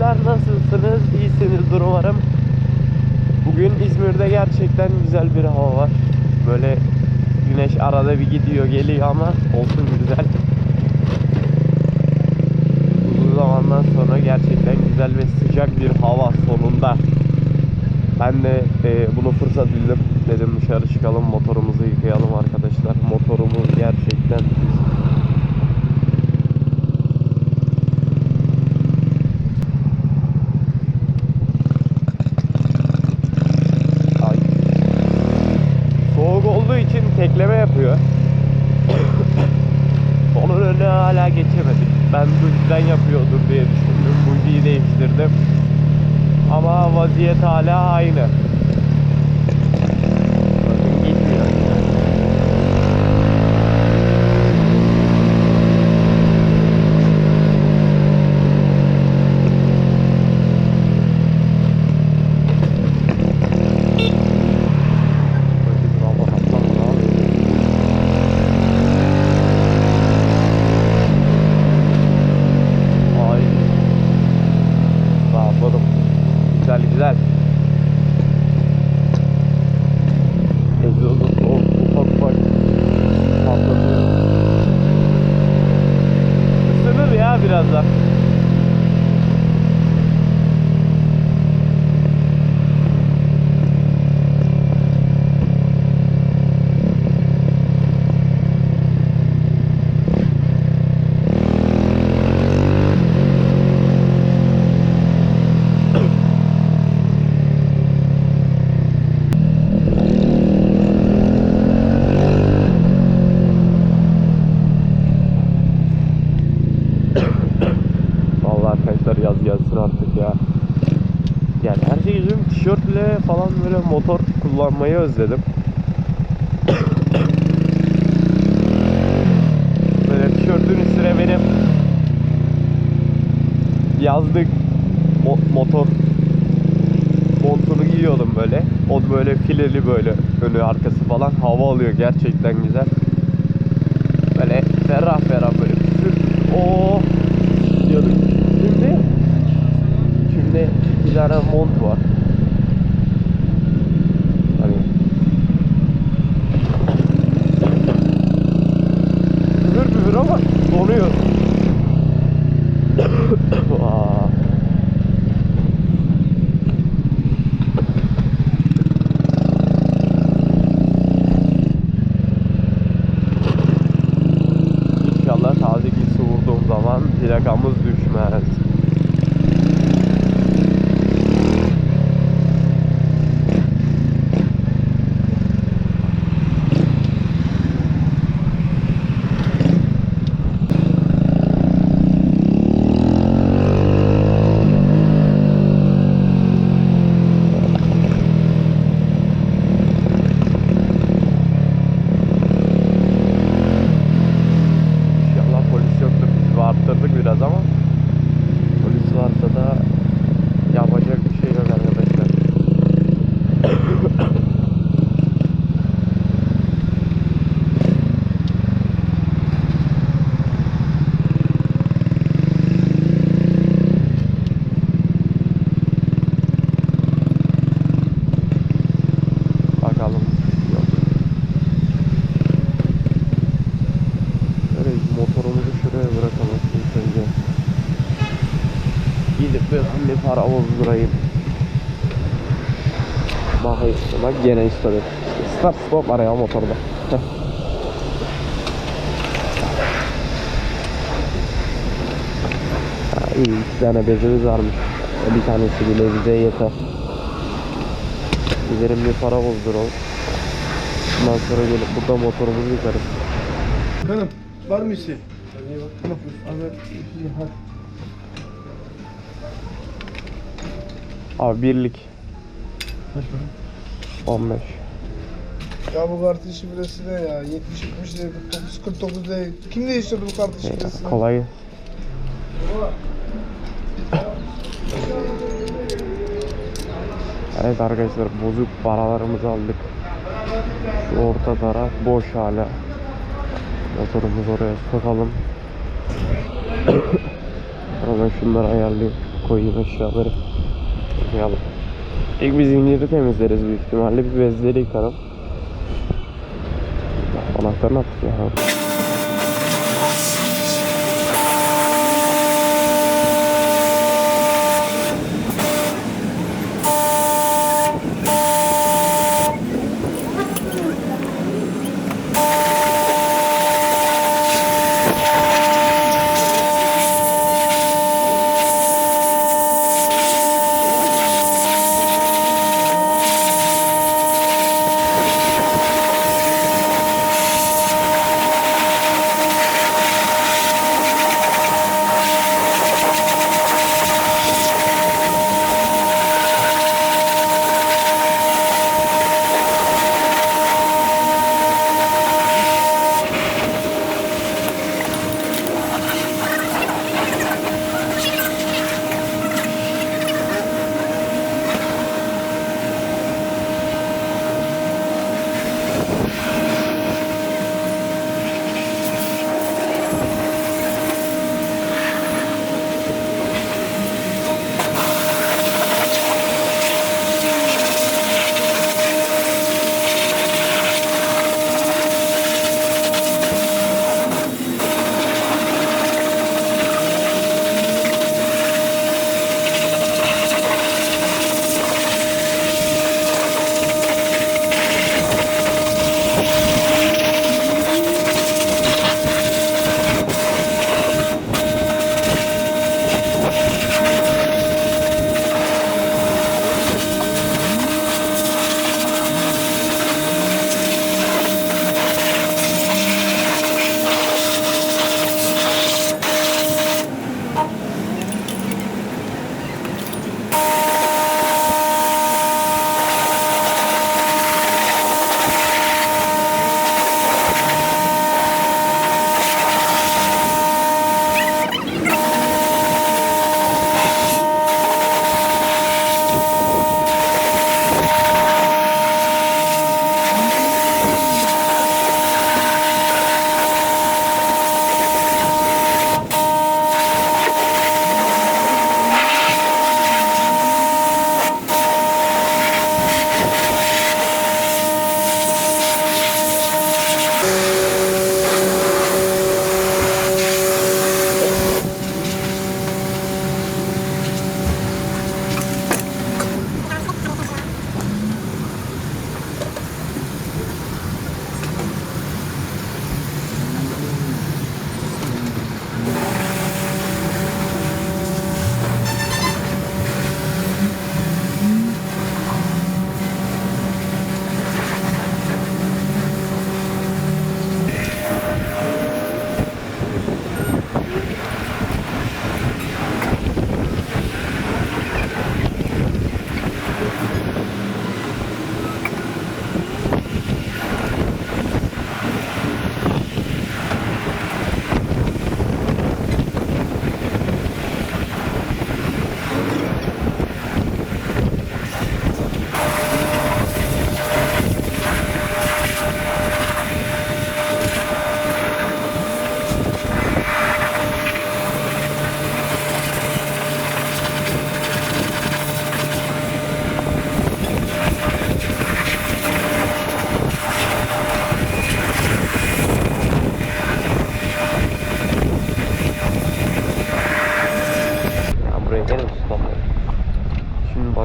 arkadaşlar nasılsınız? İyisinizdir umarım. Bugün İzmir'de gerçekten güzel bir hava var. Böyle güneş arada bir gidiyor geliyor ama olsun güzel. Uzun zamandan sonra gerçekten güzel ve sıcak bir hava sonunda. Ben de e, bunu fırsat bildim. Dedim dışarı çıkalım motorumuzu yıkayalım arkadaşlar. Motorumuz gerçekten Ama vaziyet hala aynı. Bakın gitmiyor. Bakın bravo, hatta bravo. Ay. Rahatladım. Güzel güzel. Egzozu o ufak ufak patlatıyor. Isınır ya birazdan. Vallahi arkadaşlar yaz gelsin artık ya. Yani her şey yüzüm tişörtle falan böyle motor kullanmayı özledim. böyle tişörtün üstüne benim yazlık mo- motor montunu giyiyordum böyle. O böyle fileli böyle önü arkası falan hava alıyor gerçekten güzel. Böyle ferah ferah böyle püf o diyorduk. Şimdi şimdi iki tane mont gene istedim. Start stop var ya motorda. Heh. Ha, iyi iki tane bezimiz varmış. Bir tanesi bile bize yeter. Gidelim bir para bozduralım. Ondan sonra gelip burada motorumuzu yıkarız. Hanım var mı şimdi hadi. Abi birlik Kaç para? 15. Ya bu kartın şifresi ne ya? 70 70 değil, 49 49 değil. Kim değiştirdi bu kartın şifresini? kolay. Evet arkadaşlar bozuk paralarımızı aldık. Şu orta taraf boş hala. Motorumuzu oraya sokalım. Hemen şunları ayarlayayım. koyayım eşyaları. Yalım. İlk bir zinciri temizleriz büyük ihtimalle. Bir bezleri yıkarım. Anahtarını attık. Ya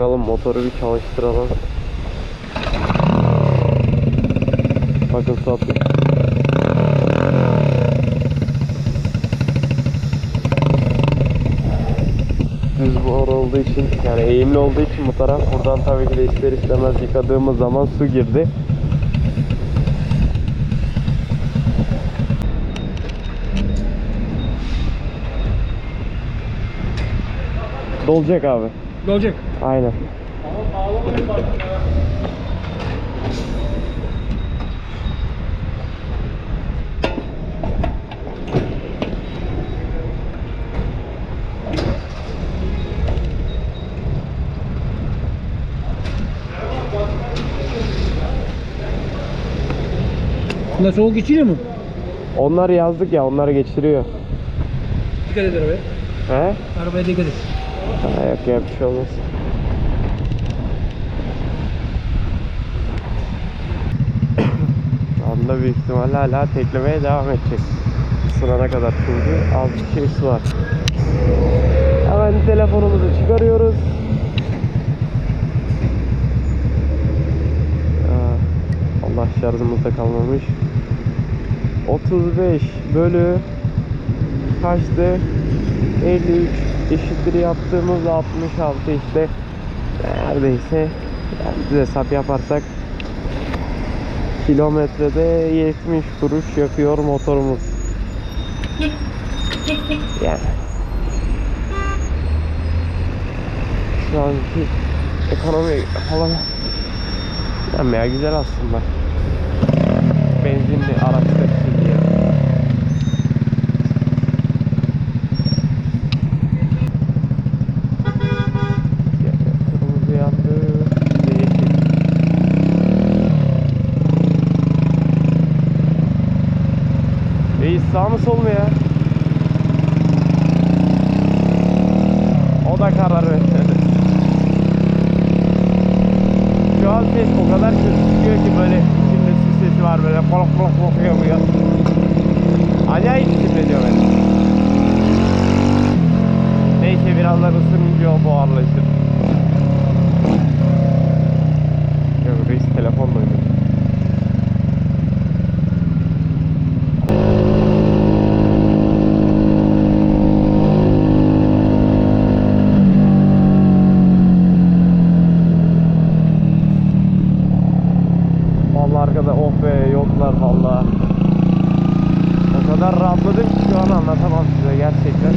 bakalım motoru bir çalıştıralım. Bakın satıyor. Düz ara olduğu için yani eğimli olduğu için bu taraf buradan tabii ki de ister istemez yıkadığımız zaman su girdi. Dolacak abi. Olacak. Aynen. Bunlar soğuk içiyor mu? Onlar yazdık ya onları geçiriyor. Dikkat et arabaya. He? Arabaya dikkat et. Ayak ya bir şey olmaz. Anda büyük ihtimalle hala teklemeye devam edecek. Sınana kadar çünkü az bir şeysi var. Hemen telefonumuzu çıkarıyoruz. Aa, Allah şarjımızda kalmamış. 35 bölü kaçtı? 53 eşittir yaptığımız 66 işte neredeyse yani hesap yaparsak kilometrede 70 kuruş yakıyor motorumuz. Yani şu anki ekonomi falan yanmaya güzel aslında. Benzinli araçlar için diye. Kırmızı yandı. bir de yeşil. Reis sağ mı sol mu ya? O da karar vermedi. An ses o kadar kötü çıkıyor ki böyle içimde su sesi var böyle kolok kolok kolok yapıyor. Acayip titrediyor beni. Neyse birazdan ısınınca o buharlaşır. Reis telefonla oynuyor. Vallahi arkada oh be yoklar vallahi. O kadar an anlatamam size gerçekten.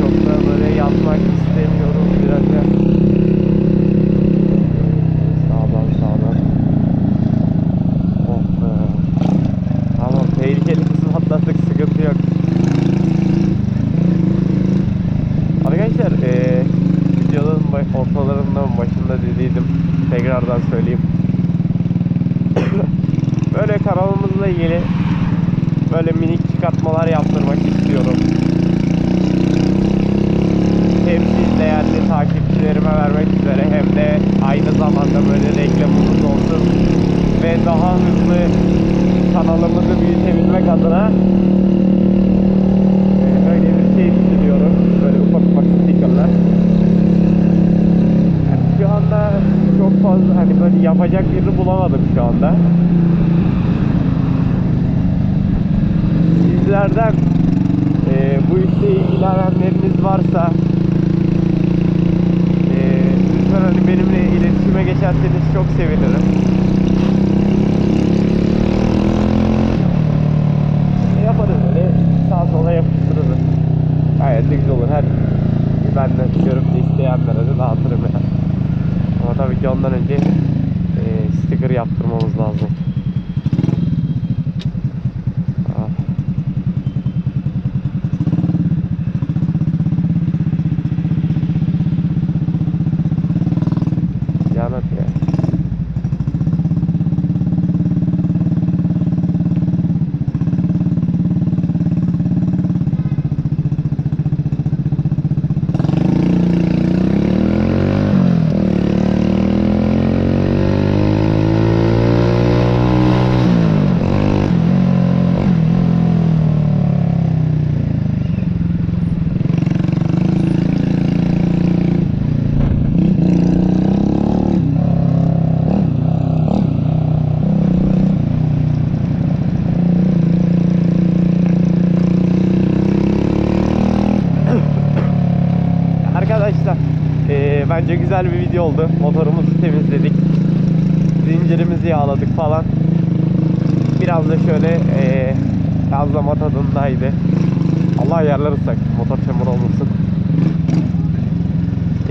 Çok da böyle yatmak istemiyorum biraz ya. Sağdan sağdan. Oh be. Tamam tehlikeli kısmı atlattık sıkıntı yok. Arkadaşlar eee videonun baş- ortalarında başında dediydim. Tekrardan söyleyeyim. böyle kanalımızla ilgili böyle minik çıkartmalar yaptırmak istiyorum. Hem siz değerli takipçilerime vermek üzere hem de aynı zamanda böyle reklamımız olsun ve daha hızlı kanalımızı büyütebilmek adına e, böyle bir şey düşünüyorum. Böyle ufak ufak stickerlar. Şu anda çok fazla hani böyle yapacak birini bulamadım şu anda. Sizlerden e, bu işle ilgilenenleriniz varsa e, lütfen hani benimle iletişime geçerseniz çok sevinirim. Yaparız böyle sağa sola yapıştırırız. Gayet de güzel olur. Her benden görüp de isteyenlere de dağıtırım ya. Ama tabii ki ondan önce Arkadaşlar eee, bence güzel bir video oldu. Motorumuzu temizledik. Zincirimizi yağladık falan. Biraz da şöyle eee gazlama tadındaydı. Allah ayarlar ıslak. Motor çamur olmasın.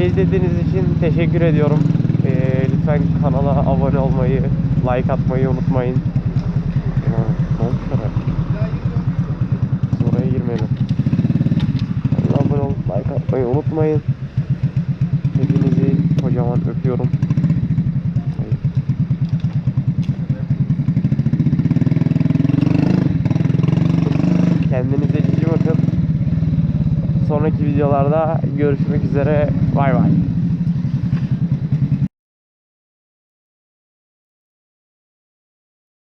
İzlediğiniz için teşekkür ediyorum. Eee, lütfen kanala abone olmayı, like atmayı unutmayın. Ne olmuş oraya? Girmeyelim. Like atmayı unutmayın. Kocaman öpüyorum. Kendinize cici bakın. sonraki videolarda görüşmek üzere. Bay bay.